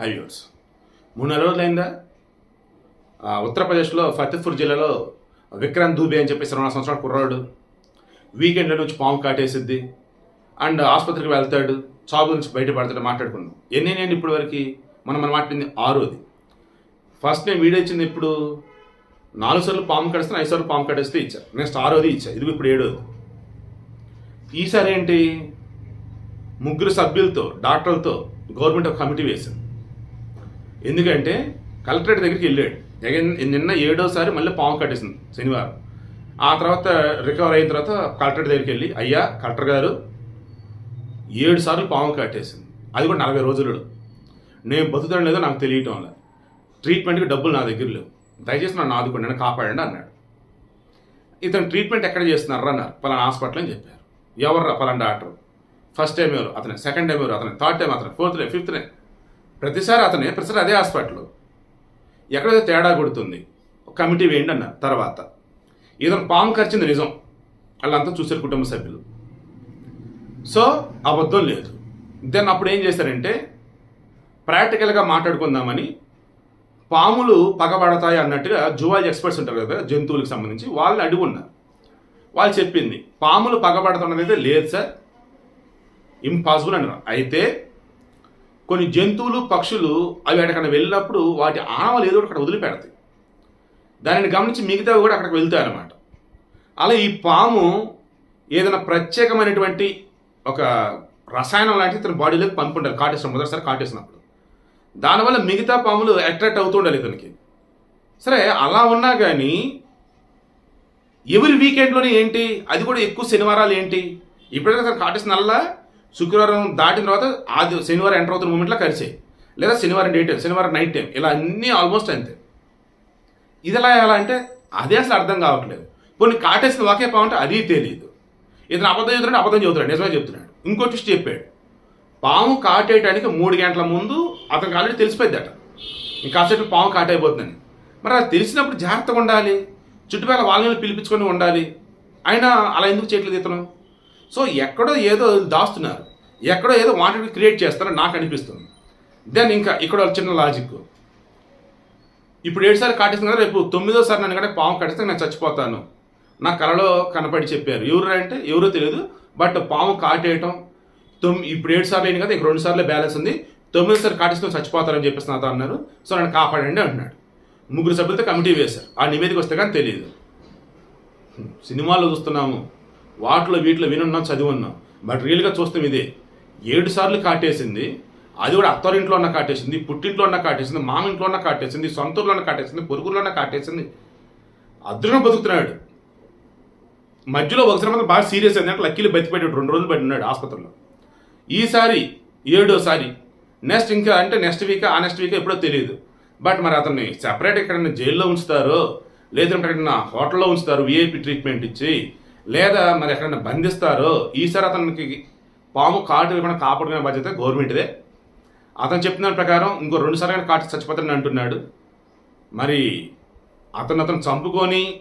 హైవ్యూర్స్ మూడు నెల రోజులైందా ఉత్తరప్రదేశ్లో ఫతేపూర్ జిల్లాలో విక్రాంత్ దూబే అని చెప్పేసి రెండు సంవత్సరాల కుర్రాడు. వీకెండ్ల నుంచి పాము కాటేసిద్ది. అండ్ ఆసుపత్రికి వెళ్తాడు. చాబు నుంచి బయటపడతాడు మాట్లాడుకున్నాం ఎన్ని నేను ఇప్పుడు వరకు మనం మనం మాట్లాడింది ఆరోది. ఫస్ట్ నేను వీడియో ఇచ్చింది ఇప్పుడు నాలుగు సార్లు పాము కడిస్తే ఐదు సార్లు పాము కట్టేస్తే ఇచ్చా నెక్స్ట్ ఆరోది ఇచ్చా. ఇది ఇప్పుడు ఏడోది. ఈసారి ఏంటి? ముగ్గురు సభ్యులతో డాక్టర్లతో గవర్నమెంట్ ఒక కమిటీ వేసింది. ఎందుకంటే కలెక్టరేట్ దగ్గరికి వెళ్ళాడు. జగన్ నిన్న ఏడోసారి మళ్ళీ పాము కట్టేసింది శనివారం. ఆ తర్వాత రికవర్ అయిన తర్వాత కలెక్టరేట్ దగ్గరికి వెళ్ళి అయ్యా కలెక్టర్ గారు ఏడు సార్లు పాము కట్టేసింది. అది కూడా నలభై రోజులలో నేను బతుకుతాను లేదో నాకు తెలియటం వల్ల. ట్రీట్మెంట్కి డబ్బులు నా దగ్గర లేవు. దయచేసి నన్ను ఆదుకోండి నన్ను కాపాడండి అన్నాడు. ఇతను ట్రీట్మెంట్ ఎక్కడ చేస్తున్నారు? అన్నారు. పలానా హాస్పిటల్ అని చెప్పారు. ఎవర్రా? పలానా డాక్టర్. ఫస్ట్ టైం ఎవరు? అతనే సెకండ్ టైం ఎవరు? అతనే థర్డ్ టైం అతనే ఫోర్త్ డే ఫిఫ్త్ డే ప్రతిసారి అతనే ప్రతిసారి అదే హాస్పిటల్. ఎక్కడైతే తేడా కొడుతుంది కమిటీ వేయండి అన్నారు తర్వాత. ఏదో పాము ఖర్చింది నిజం వాళ్ళంతా చూసారు కుటుంబ సభ్యులు. సో అబద్ధం లేదు. దెన్ అప్పుడు ఏం చేశారంటే ప్రాక్టికల్గా మాట్లాడుకుందామని పాములు పగబడతాయి అన్నట్టుగా జువాలజీ ఎక్స్పర్ట్స్ ఉంటారు కదా జంతువులకు సంబంధించి వాళ్ళని అడిగి ఉన్నారు వాళ్ళు చెప్పింది పాములు పగబడుతున్నది అయితే లేదు సార్ ఇంపాసిబుల్ అన్నారు. అయితే కొన్ని జంతువులు పక్షులు అవి అక్కడ వెళ్ళినప్పుడు వాటి ఆనవాలు ఏదో ఒకటి అక్కడ వదిలిపెడతాయి. దానిని గమనించి మిగతావి కూడా అక్కడికి వెళ్తాయి అనమాట అలా ఈ పాము ఏదైనా ప్రత్యేకమైనటువంటి ఒక రసాయనం లాంటిది తన బాడీలోకి పంపుండాలి. కాటేసిన మొదటిసారి కాటేసినప్పుడు. దానివల్ల మిగతా పాములు అట్రాక్ట్ అవుతూ ఉండాలి ఇతనికి. సరే అలా ఉన్నా కానీ ఎవరి వీకెండ్లోనే ఏంటి? అది కూడా ఎక్కువ శనివారాలు ఏంటి? ఇప్పటికే అతను కాటేసినల్లా? శుక్రవారం దాటిన తర్వాత ఆది శనివారం ఎంటర్ అవుతున్న మూమెంట్లో కలిసాయి లేదా శనివారం డే టైం శనివారం నైట్ టైం ఇలా అన్నీ ఆల్మోస్ట్ అంతే. ఇది ఎలా ఎలా అంటే అదే అసలు అర్థం కావట్లేదు. కొన్ని కాటేసిన ఒకే పాము అది తెలియదు ఇతను అబద్ధం చెబుతున్నాడు అబద్ధం చెబుతున్నాడు నిజమే చెప్తున్నాడు ఇంకో ట్విస్ట్ చెప్పాడు. పాము కాటేయడానికి మూడు గంటల ముందు అతనికి ఆల్రెడీ తెలిసిపోయిందట ఇంకా కాసేపు పాము కాటైపోతుందని. మరి అది తెలిసినప్పుడు జాగ్రత్తగా ఉండాలి. చుట్టుపక్కల వాళ్ళని పిలిపించుకొని ఉండాలి. అయినా అలా ఎందుకు చేయట్లేదు ఇతను? సో ఎక్కడో ఏదో దాస్తున్నారు. ఎక్కడో ఏదో వాంటెడ్ క్రియేట్ చేస్తారని నాకు అనిపిస్తుంది. దెన్ ఇంకా ఇక్కడ చిన్న లాజిక్ ఇప్పుడు ఏడుసారి కాటేస్తుంది కదా రేపు తొమ్మిదోసారి నన్ను కంటే పాము కాటిస్తే నేను చచ్చిపోతాను. నా కలలో కనపడి చెప్పారు. ఎవరు అంటే ఎవరో తెలియదు బట్ పాము కాటేయటం తొమ్మిది ఇప్పుడు ఏడు సార్లు అయింది కదా ఇంక రెండు సార్లు బ్యాలెన్స్ ఉంది. తొమ్మిదోసారి కాటేసుకొని చచ్చిపోతారని చెప్పేసి నాతో అన్నారు. సో నన్ను కాపాడండి అంటున్నాడు. ముగ్గురు సభ్యులతో కమిటీ వేశారు. ఆ నివేదిక వస్తే కానీ తెలియదు. సినిమాలో చూస్తున్నాము. వాటిలో వీటిలో వినున్నాం చదివున్నాం. బట్ రియల్గా చూస్తాం ఇదే. ఏడు సార్లు కాటేసింది అది కూడా అత్తారింట్లో ఉన్న కాటేసింది పుట్టింట్లో ఉన్న కాటేసింది మామింట్లో ఉన్న కాటేసింది సొంతూరులో ఉన్న కాటేసింది పొరుగులో ఉన్న కాటేసింది. అదృష్టం బతుకుతున్నాడు. మధ్యలో ఒకసారి మాత్రం బాగా సీరియస్ అయింది. అంటే లక్కీలు బతిపెట్టాడు రెండు రోజులు బట్టి ఉన్నాడు ఆసుపత్రిలో. ఈసారి ఏడోసారి నెక్స్ట్ ఇంకా అంటే నెక్స్ట్ వీక్ ఆ నెక్స్ట్ వీక్ ఎప్పుడో తెలియదు బట్ మరి అతన్ని సెపరేట్ ఎక్కడైనా జైల్లో ఉంచుతారో లేదంటే ఎక్కడైనా హోటల్లో ఉంచుతారు విఐపి ట్రీట్మెంట్ ఇచ్చి లేదా మరి ఎక్కడైనా బంధిస్తారో ఈసారి అతనికి పాము కాటు లేకుండా కాపాడుకునే బాధ్యత గవర్నమెంట్దే. అతను చెప్పిన ప్రకారం ఇంకో రెండు సార్లు కాటు చచ్చిపోతాడని అంటున్నాడు. మరి అతను అతను చంపుకొని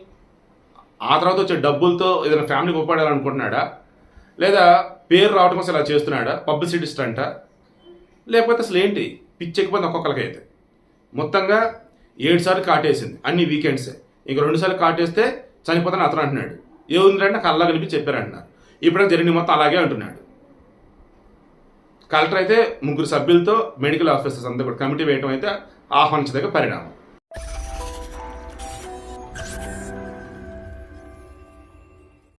ఆ తర్వాత వచ్చే డబ్బులతో ఏదైనా ఫ్యామిలీకి ఉపయోగాలనుకుంటున్నాడా లేదా పేరు రావడం కోసం ఇలా చేస్తున్నాడా? Publicity stunt? లేకపోతే అసలు ఏంటి? పిచ్చెక్కిపోయింది ఒక్కొక్కరికైతే. మొత్తంగా ఏడు సార్లు కాటేసింది. అన్ని వీకెండ్సే. ఇంక రెండుసార్లు కాటేస్తే చనిపోతాను అతను అంటున్నాడు. ఏముందంటే నాకు అల్లా కలిపి చెప్పారంటున్నారు ఇప్పుడు జరిగిన మొత్తం అలాగే అంటున్నాడు. కలెక్టర్ అయితే ముగ్గురు సభ్యులతో మెడికల్ ఆఫీసర్స్ అంతా కూడా కమిటీ వేయడం అయితే ఆహ్వానించదగ్గ పరిణామం.